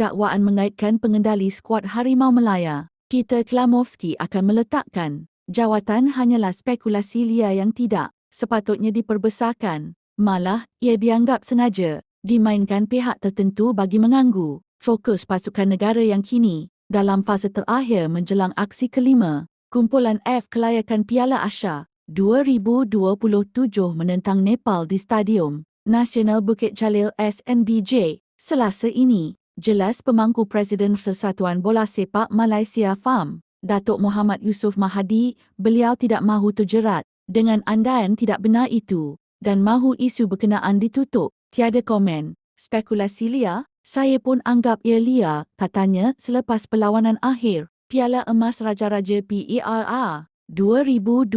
dakwaan mengaitkan pengendali skuad Harimau Melaya. Peter Klamovski akan meletakkan jawatan hanyalah spekulasi liar yang tidak sepatutnya diperbesarkan. Malah, ia dianggap sengaja dimainkan pihak tertentu bagi mengganggu fokus pasukan negara yang kini dalam fasa terakhir menjelang aksi kelima. Kumpulan F Kelayakan Piala Asia 2027 menentang Nepal di Stadium Nasional Bukit Jalil SNBJ selasa ini. Jelas pemangku Presiden Persatuan Bola Sepak Malaysia FAM, Datuk Muhammad Yusof Mahadi, beliau tidak mahu terjerat dengan andaian tidak benar itu dan mahu isu berkenaan ditutup. Tiada komen. Spekulasi liar, saya pun anggap ia liar, katanya selepas perlawanan akhir. Piala Emas Raja-Raja PERA 2025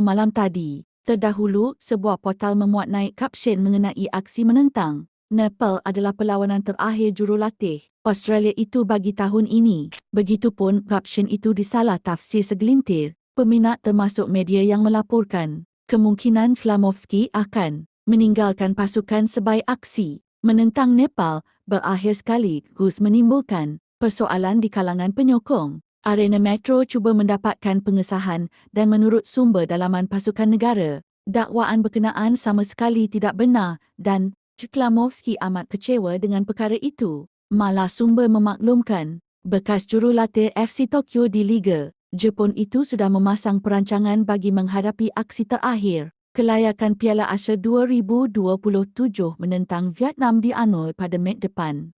malam tadi. Terdahulu, sebuah portal memuat naik kapsen mengenai aksi menentang. Nepal adalah perlawanan terakhir jurulatih Australia itu bagi tahun ini. Begitupun kapsen itu disalah tafsir segelintir. Peminat termasuk media yang melaporkan kemungkinan Flamovski akan meninggalkan pasukan sebaik aksi menentang Nepal berakhir sekali Gus menimbulkan persoalan di kalangan penyokong. Arena Metro cuba mendapatkan pengesahan dan menurut sumber dalaman pasukan negara, dakwaan berkenaan sama sekali tidak benar dan Klamovski amat kecewa dengan perkara itu. Malah sumber memaklumkan, bekas jurulatih FC Tokyo di Liga, Jepun itu sudah memasang perancangan bagi menghadapi aksi terakhir. Kelayakan Piala Asia 2027 menentang Vietnam di Hanoi pada Mei depan.